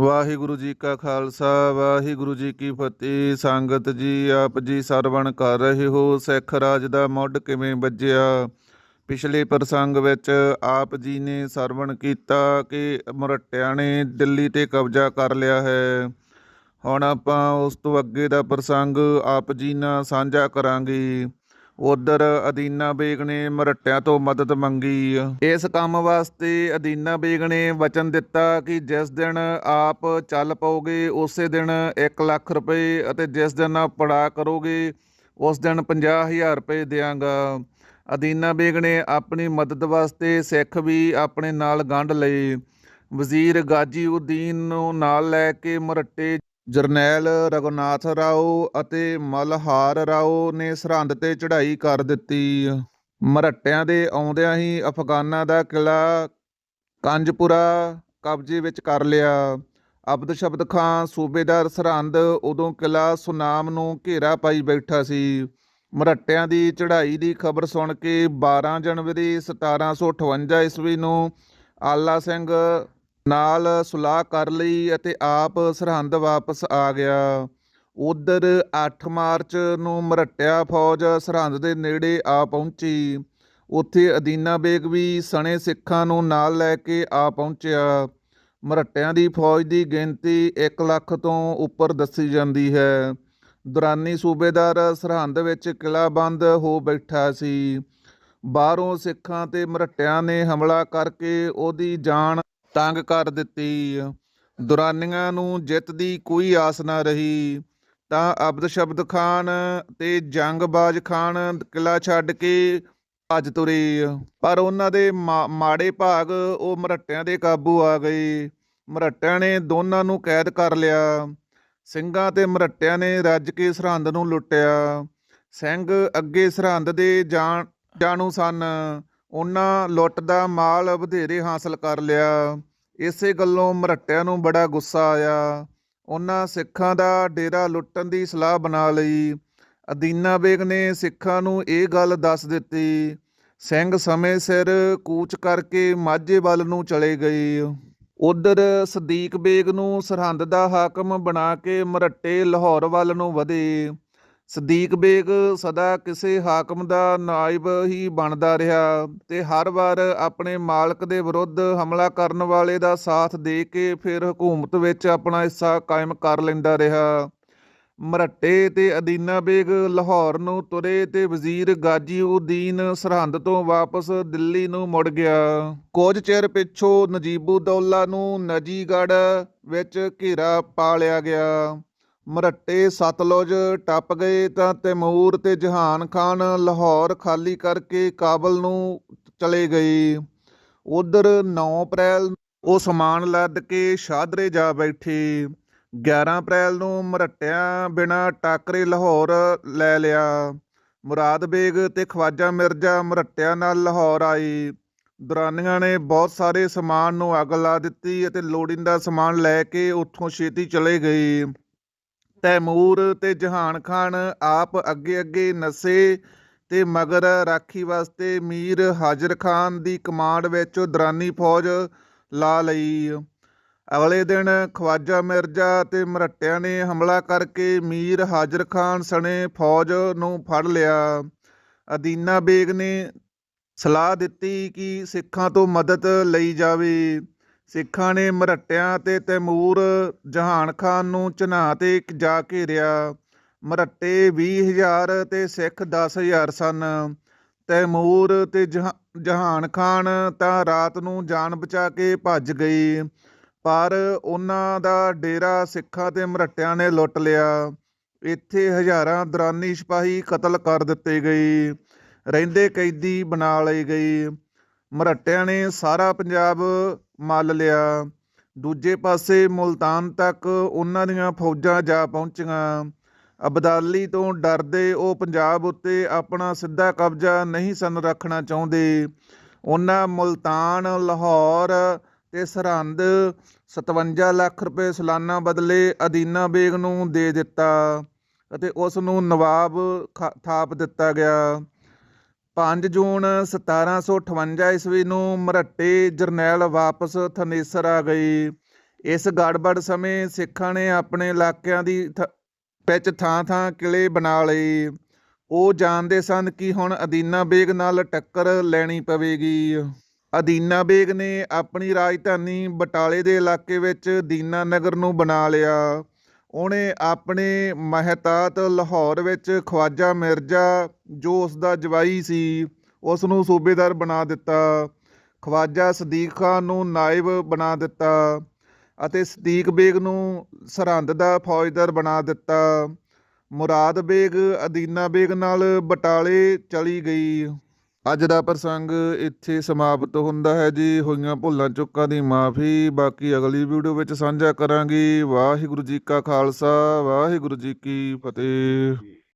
ਵਾਹਿਗੁਰੂ ਜੀ ਕਾ ਖਾਲਸਾ, ਵਾਹਿਗੁਰੂ ਜੀ ਕੀ ਫਤਿਹ। ਸੰਗਤ ਜੀ, ਆਪ ਜੀ ਸਰਵਣ ਕਰ ਰਹੇ ਹੋ, ਸਿੱਖ ਰਾਜ ਦਾ ਮੁੱਢ ਕਿਵੇਂ ਵੱਜਿਆ? ਪਿਛਲੇ ਪ੍ਰਸੰਗ ਵਿੱਚ ਆਪ ਜੀ ਨੇ ਸਰਵਣ ਕੀਤਾ ਕਿ ਮਰਟਿਆਂ ਨੇ ਦਿੱਲੀ ਤੇ ਕਬਜ਼ਾ ਕਰ ਲਿਆ ਹੈ। ਹੁਣ ਆਪਾਂ ਉਸ ਤੋਂ ਅੱਗੇ ਦਾ ਪ੍ਰਸੰਗ ਆਪ ਜੀ ਨਾਲ ਸਾਂਝਾ ਕਰਾਂਗੇ। ਉਧਰ ਅਦੀਨਾ ਬੇਗ ਨੇ ਮਰਟਿਆਂ ਤੋਂ ਮਦਦ ਮੰਗੀ। ਇਸ ਕੰਮ ਵਾਸਤੇ ਅਦੀਨਾ ਬੇਗ ਨੇ ਵਚਨ ਦਿੱਤਾ ਕਿ ਜਿਸ ਦਿਨ ਆਪ ਚੱਲ ਪਾਓਗੇ, ਉਸੇ ਦਿਨ 1 ਲੱਖ ਰੁਪਏ ਅਤੇ ਜਿਸ ਦਿਨ ਆਪ ਪੜਾ ਕਰੋਗੇ, ਉਸ ਦਿਨ 50000 ਰੁਪਏ ਦਿਆਂਗਾ। ਅਦੀਨਾ ਬੇਗ ਨੇ ਆਪਣੀ ਮਦਦ ਵਾਸਤੇ ਸਿੱਖ ਵੀ ਆਪਣੇ ਨਾਲ ਗੰਢ ਲਏ। ਵਜ਼ੀਰ ਗਾਜੀਉਦੀਨ ਨੂੰ ਨਾਲ ਲੈ ਕੇ ਮਰੱਟੇ ਜਰਨੈਲ ਰਘੁਨਾਥ ਰਾਓ ਅਤੇ ਮਲਹਾਰ ਰਾਓ ਨੇ ਸਰਹੰਦ ਤੇ ਚੜ੍ਹਾਈ ਕਰ ਦਿੱਤੀ। ਮਰਹੱਟਿਆਂ ਦੇ ਆਉਂਦਿਆਂ ਹੀ ਅਫਗਾਨਾਂ ਦਾ ਕਿਲਾ ਕੰਜਪੁਰਾ ਕਬਜ਼ੇ ਵਿੱਚ ਕਰ ਲਿਆ। ਅਬਦ ਸ਼ਬਦ ਖਾਂ ਸੂਬੇਦਾਰ ਸਰਹੰਦ ਉਦੋਂ ਕਿਲਾ ਸੁਨਾਮ ਨੂੰ ਘੇਰਾ ਪਾਈ ਬੈਠਾ ਸੀ। ਮਰਹੱਟਿਆਂ ਦੀ ਚੜ੍ਹਾਈ ਦੀ ਖਬਰ ਸੁਣ ਕੇ 12 ਜਨਵਰੀ 1758 ਈਸਵੀ ਨੂੰ ਆਲਾ ਸਿੰਘ ਨਾਲ ਸੁਲਾਹ ਕਰ ਲਈ ਅਤੇ ਆਪ ਸਰਹੰਦ ਵਾਪਸ ਆ ਗਿਆ। ਉਧਰ 8 ਮਾਰਚ ਨੂੰ ਮਰਟਿਆ ਫੌਜ ਸਰਹੰਦ ਦੇ ਨੇੜੇ ਆ ਪਹੁੰਚੀ। ਉੱਥੇ ਅਦੀਨਾ ਬੇਗ ਵੀ ਸਣੇ ਸਿੱਖਾਂ ਨੂੰ ਨਾਲ ਲੈ ਕੇ ਆ ਪਹੁੰਚਿਆ। ਮਰਟਿਆਂ ਦੀ ਫੌਜ ਦੀ ਗਿਣਤੀ 1 ਲੱਖ ਤੋਂ ਉੱਪਰ ਦੱਸੀ ਜਾਂਦੀ ਹੈ। ਦੁਰਾਨੀ ਸੂਬੇਦਾਰ ਸਰਹੰਦ ਵਿੱਚ ਕਿਲਾਬੰਦ ਹੋ ਬੈਠਾ ਸੀ। ਬਾਹਰੋਂ ਸਿੱਖਾਂ ਤੇ ਮਰਟਿਆਂ ਨੇ ਹਮਲਾ ਕਰਕੇ ਉਹਦੀ ਜਾਨ ਤੰਗ ਕਰ ਦਿੱਤੀ। ਦੁਰਾਨੀਆਂ ਨੂੰ ਜਿੱਤ ਦੀ ਕੋਈ ਆਸ ਨਾ ਰਹੀ। ਤਾਂ ਅਬਦ ਸ਼ਬਦ ਖਾਨ ਤੇ ਜੰਗਬਾਜ਼ ਖਾਨ ਕਿਲਾ ਛੱਡ ਕੇ ਭੱਜ ਤੁਰੇ। ਪਰ ਉਹਨਾਂ ਦੇ ਮਾ- ਮਾੜੇ ਭਾਗ ਉਹ ਮਰੱਟਿਆਂ ਦੇ ਕਾਬੂ ਆ ਗਏ। ਮਰੱਟਿਆਂ ਨੇ ਦੋਨਾਂ ਨੂੰ ਕੈਦ ਕਰ ਲਿਆ। ਸਿੰਘਾਂ ਤੇ ਮਰਹੱਟਿਆਂ ਨੇ ਰੱਜ ਕੇ ਸਰਹੰਦ ਨੂੰ ਲੁੱਟਿਆ। ਸਿੰਘ ਅੱਗੇ ਸਰਹੰਦ ਦੇ ਜਾਣ, ਜਾਣੂ ਸਨ। ਉਹਨਾਂ ਲੁੱਟ ਦਾ ਮਾਲ ਵਧੇਰੇ ਹਾਸਲ ਕਰ ਲਿਆ। ਇਸੇ ਗੱਲੋਂ ਮਰੱਟਿਆਂ ਨੂੰ ਬੜਾ ਗੁੱਸਾ ਆਇਆ। ਉਹਨਾਂ ਸਿੱਖਾਂ ਦਾ ਡੇਰਾ ਲੁੱਟਣ ਦੀ ਸਲਾਹ ਬਣਾ ਲਈ। ਅਦੀਨਾ ਬੇਗ ਨੇ ਸਿੱਖਾਂ ਨੂੰ ਇਹ ਗੱਲ ਦੱਸ ਦਿੱਤੀ, ਸਿੰਘ ਸਮੇਂ ਸਿਰ ਕੂਚ ਕਰਕੇ ਮਾਝੇ ਵੱਲ ਨੂੰ ਚਲੇ ਗਏ ਉਧਰ ਸਦੀਕ ਬੇਗ ਨੂੰ ਸਰਹੰਦ ਦਾ ਹਾਕਮ ਬਣਾ ਕੇ ਮਰੱਟੇ ਲਾਹੌਰ ਵੱਲ ਨੂੰ ਵਧੇ। ਸਦੀਕ ਬੇਗ ਸਦਾ ਕਿਸੇ ਹਾਕਮ ਦਾ ਨਾਇਬ ਹੀ ਬਣਦਾ ਰਿਹਾ ਤੇ ਹਰ ਵਾਰ ਆਪਣੇ ਮਾਲਕ ਦੇ ਵਿਰੁੱਧ ਹਮਲਾ ਕਰਨ ਵਾਲੇ ਦਾ ਸਾਥ ਦੇ ਕੇ ਫਿਰ ਹਕੂਮਤ ਵਿੱਚ ਆਪਣਾ ਹਿੱਸਾ ਕਾਇਮ ਕਰ ਲੈਂਦਾ ਰਿਹਾ। ਮਰੱਟੇ ਤੇ ਅਦੀਨਾ ਬੇਗ ਲਾਹੌਰ ਨੂੰ ਤੁਰੇ ਤੇ ਵਜ਼ੀਰ ਗਾਜੀਉਦੀਨ ਸਰਹੰਦ ਤੋਂ ਵਾਪਸ ਦਿੱਲੀ ਨੂੰ ਮੁੜ ਗਿਆ। ਕੁਝ ਚਿਰ ਪਿੱਛੋਂ ਨਜੀਬੂਦੌਲਾ ਨੂੰ ਨਜੀਗੜ੍ਹ ਵਿੱਚ ਘੇਰਾ ਪਾ ਲਿਆ ਗਿਆ। ਮਰਹੱਟੇ ਸਤਲੁਜ ਟੱਪ ਗਏ ਤਾਂ ਤੈਮੂਰ ਤੇ ਜਹਾਨ ਖਾਨ ਲਾਹੌਰ ਖਾਲੀ ਕਰਕੇ ਕਾਬਲ ਨੂੰ ਚਲੇ ਗਏ ਉਧਰ 9 ਅਪ੍ਰੈਲ ਉਹ ਸਮਾਨ ਲੱਦ ਕੇ ਸ਼ਾਦਰੇ ਜਾ ਬੈਠੇ। 11 ਅਪ੍ਰੈਲ ਨੂੰ ਮਰਹੱਟਿਆਂ ਬਿਨਾ ਟਾਕਰੇ ਲਾਹੌਰ ਲੈ ਲਿਆ। ਮੁਰਾਦ ਬੇਗ ਤੇ ਖਵਾਜਾ ਮਿਰਜ਼ਾ ਮਰਹੱਟਿਆਂ ਨਾਲ ਲਾਹੌਰ ਆਏ ਦੁਰਾਨੀਆਂ ਨੇ ਬਹੁਤ ਸਾਰੇ ਸਮਾਨ ਨੂੰ ਅੱਗ ਲਾ ਦਿੱਤੀ ਅਤੇ ਲੋੜੀਂਦਾ ਸਮਾਨ ਲੈ ਕੇ ਉੱਥੋਂ ਛੇਤੀ ਚਲੇ ਗਏ ਤੈਮੂਰ ਤੇ ਜਹਾਨ ਖਾਨ ਆਪ ਅੱਗੇ ਅੱਗੇ ਨਸੇ ਤੇ ਮਗਰ ਰਾਖੀ ਵਾਸਤੇ ਮੀਰ ਹਾਜ਼ਰ ਖਾਨ ਦੀ ਕਮਾਂਡ ਵਿੱਚ ਦੁਰਾਨੀ ਫੌਜ ਲਾ ਲਈ। ਅਗਲੇ ਦਿਨ ਖਵਾਜਾ ਮਿਰਜ਼ਾ ਤੇ ਮਰੱਟਿਆਂ ਨੇ ਹਮਲਾ ਕਰਕੇ ਮੀਰ ਹਾਜ਼ਰ ਖਾਨ ਸਣੇ ਫੌਜ ਨੂੰ ਫੜ ਲਿਆ। ਅਦੀਨਾ ਬੇਗ ਨੇ ਸਲਾਹ ਦਿੱਤੀ ਕਿ ਸਿੱਖਾਂ ਤੋਂ ਮਦਦ ਲਈ ਜਾਵੇ। ਸਿੱਖਾਂ ਨੇ ਮਰਹੱਟਿਆਂ ਤੇ ਤੈਮੂਰ ਜਹਾਨ ਖਾਨ ਨੂੰ ਚਨਾਹ ਤੇ ਜਾ ਘੇਰਿਆ ਮਰਹੱਟੇ 20000 ਤੇ ਸਿੱਖ 10000 ਸਨ। ਤੈਮੂਰ ਤੇ ਜਹਾ- ਜਹਾਨ ਖਾਨ ਤਾਂ ਰਾਤ ਨੂੰ ਜਾਨ ਬਚਾ ਕੇ ਭੱਜ ਗਏ ਪਰ ਉਹਨਾਂ ਦਾ ਡੇਰਾ ਸਿੱਖਾਂ ਤੇ ਮਰਹੱਟਿਆਂ ਨੇ ਲੁੱਟ ਲਿਆ। ਇੱਥੇ ਹਜ਼ਾਰਾਂ ਦਰਾਨੀ ਸਿਪਾਹੀ ਕਤਲ ਕਰ ਦਿੱਤੇ ਗਏ। ਰਹਿੰਦੇ ਕੈਦੀ ਬਣਾ ਲਏ ਗਏ। ਮਰਹੱਟਿਆਂ ਨੇ ਸਾਰਾ ਪੰਜਾਬ ਮੱਲ ਲਿਆ। ਦੂਜੇ ਪਾਸੇ ਮੁਲਤਾਨ ਤੱਕ ਉਹਨਾਂ ਦੀਆਂ ਫੌਜਾਂ ਜਾ ਪਹੁੰਚੀਆਂ। ਅਬਦਾਲੀ ਤੋਂ ਡਰਦੇ ਉਹ ਪੰਜਾਬ ਉੱਤੇ ਆਪਣਾ ਸਿੱਧਾ ਕਬਜ਼ਾ ਨਹੀਂ ਸਨ ਰੱਖਣਾ ਚਾਹੁੰਦੇ। ਉਹਨਾਂ ਮੁਲਤਾਨ, ਲਾਹੌਰ ਤੇ ਸਰਹੰਦ 57 ਲੱਖ ਰੁਪਏ ਸਾਲਾਨਾ ਬਦਲੇ ਅਦੀਨਾ ਬੇਗ ਨੂੰ ਦੇ ਦਿੱਤਾ ਅਤੇ ਉਸ ਨੂੰ ਨਵਾਬ ਖਾ- ਥਾਪ ਦਿੱਤਾ ਗਿਆ। 5 ਜੂਨ 1758 ਈਸਵੀ ਨੂੰ ਮਰੱਟੇ ਜਰਨੈਲ ਵਾਪਸ ਥਨੇਸਰ ਆ ਗਏ ਇਸ ਗੜਬੜ ਸਮੇਂ ਸਿੱਖਾਂ ਨੇ ਆਪਣੇ ਇਲਾਕਿਆਂ ਦੀ ਥ- ਵਿੱਚ ਥਾਂ-ਥਾਂ ਕਿਲੇ ਬਣਾ ਲਏ। ਉਹ ਜਾਣਦੇ ਸਨ ਕਿ ਹੁਣ ਅਦੀਨਾ ਬੇਗ ਨਾਲ ਟੱਕਰ ਲੈਣੀ ਪਵੇਗੀ। ਅਦੀਨਾ ਬੇਗ ਨੇ ਆਪਣੀ ਰਾਜਧਾਨੀ ਬਟਾਲੇ ਦੇ ਇਲਾਕੇ ਵਿੱਚ ਦੀਨਾ ਨਗਰ ਨੂੰ ਬਣਾ ਲਿਆ। ਉਹਨੇ ਆਪਣੇ ਮਹਿਤਾਤ ਲਾਹੌਰ ਵਿੱਚ ਖਵਾਜਾ ਮਿਰਜ਼ਾ, ਜੋ ਉਸ ਦਾ ਜਵਾਈ ਸੀ ਉਸ ਨੂੰ ਸੂਬੇਦਾਰ ਬਣਾ ਦਿੱਤਾ। ਖਵਾਜਾ ਸਦੀਕ ਖਾਨ ਨੂੰ ਨਾਇਬ ਬਣਾ ਦਿੱਤਾ ਅਤੇ ਸਦੀਕ ਬੇਗ ਨੂੰ ਸਰਹੰਦ ਦਾ ਫੌਜਦਾਰ ਬਣਾ ਦਿੱਤਾ। ਮੁਰਾਦ ਬੇਗ ਅਦੀਨਾ ਬੇਗ ਨਾਲ ਬਟਾਲੇ ਚਲੀ ਗਈ। ਅੱਜ ਦਾ ਪ੍ਰਸੰਗ ਇੱਥੇ ਸਮਾਪਤ ਹੁੰਦਾ ਹੈ ਜੀ। ਹੋਈਆਂ ਭੁੱਲਾਂ ਚੁੱਕਾਂ ਦੀ ਮਾਫੀ। ਬਾਕੀ ਅਗਲੀ ਵੀਡੀਓ ਵਿੱਚ ਸਾਂਝਾ ਕਰਾਂਗੇ। ਵਾਹਿਗੁਰੂ ਜੀ ਕਾ ਖਾਲਸਾ, ਵਾਹਿਗੁਰੂ ਜੀ ਕੀ ਫਤਿਹ।